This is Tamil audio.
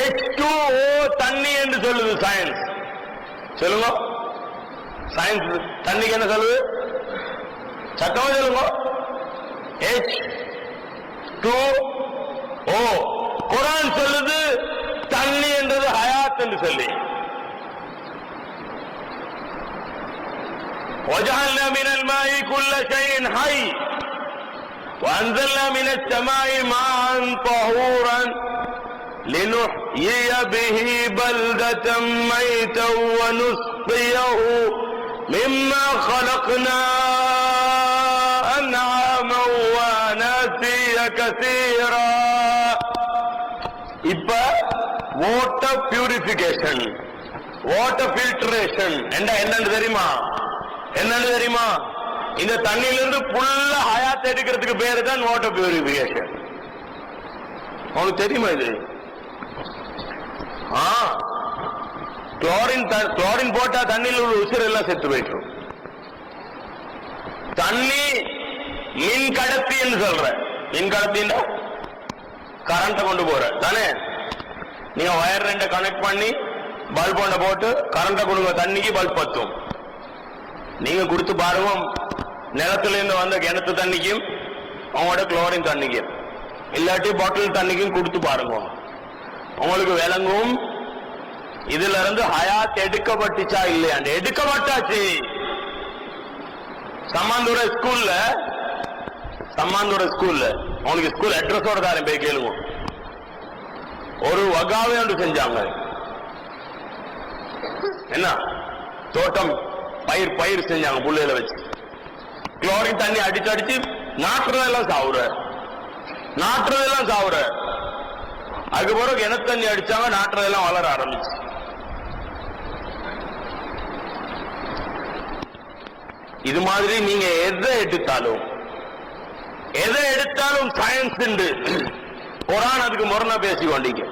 எச் டூ ஓ தண்ணி என்று சொல்லுது சயின்ஸ் சொல்லுங்க சயின்ஸ் தண்ணிக்கு என்ன சொல்லுது சத்தமா சொல்லுங்க எச் டூ ஓ குரான் சொல்லுது தண்ணி என்றது ஹயாத் என்று சொல்லி وجعلنا من الماء كل شيء حي وأنزلنا من السماء ماء طهورا لنحيي به بلدة ميتا ونسقيه مما خلقنا أنعاما وأناسيا كثيرا இப்ப வாட்டர் பியூரிபிகேஷன் வாட்டர் ஃபில்டரேஷன் என்ன என்னன்னு தெரியுமா என்னன்னு தெரியுமா இந்த தண்ணியிலிருந்து புல்ல ஹயாத் எடுக்கிறதுக்கு பேரு தான் வாட்டர் பியூரிபிகேஷன் உங்களுக்கு தெரியுமா இது ஆ குளோரின் குளோரின் போட்டா தண்ணியில் உள்ள உசிர் எல்லாம் செத்து போயிட்டு தண்ணி மின் கடத்தின்னு சொல்ற மின் கடத்தின்னா கரண்ட கொண்டு போற தானே? நீங்க ஒயர் ரெண்ட கனெக்ட் பண்ணி பல்ப் ஒண்ண போட்டு கரண்ட கொடுங்க. தண்ணிக்கு பல்ப் பத்தும். நீங்க கொடுத்து பாருங்க. நிலத்துல இருந்து வந்த கிணத்து தண்ணிக்கும் அவங்களோட குளோரின் தண்ணிக்கும். இல்லாட்டி பாட்டில் தண்ணிக்கும் கொடுத்து பாருங்க. உங்களுக்கு விளங்கும். இதுல இருந்து ஹயாத் எடுக்கப்பட்டுச்சா இல்லையாண்டு எடுக்கப்பட்டாச்சு. சம்மாந்தூர ஸ்கூல்ல சம்மாந்தூர ஸ்கூல்ல உங்களுக்கு ஸ்கூல் அட்ரஸோட தாரேன் போய் கேளுங்க. ஒரு வகாவே ஒன்று செஞ்சாங்க. என்ன? தோட்டம் பயிர் பயிர் செஞ்சாங்க புள்ளையில வச்சு. குளோரின் தண்ணி அடிச்சு அடிச்சு நாட்டுறதெல்லாம் சாவுற. நாட்டுறதெல்லாம் சாவுற. அதுக்கு பிறகு கிணத்து தண்ணி அடிச்சாங்க நாட்டுறதெல்லாம் வளர ஆரம்பிச்சு. இது மாதிரி நீங்க எதை எடுத்தாலும் எதை எடுத்தாலும் சயின்ஸ் உண்டு. குரான் அதுக்கு முரணா பேசி கொண்டீங்க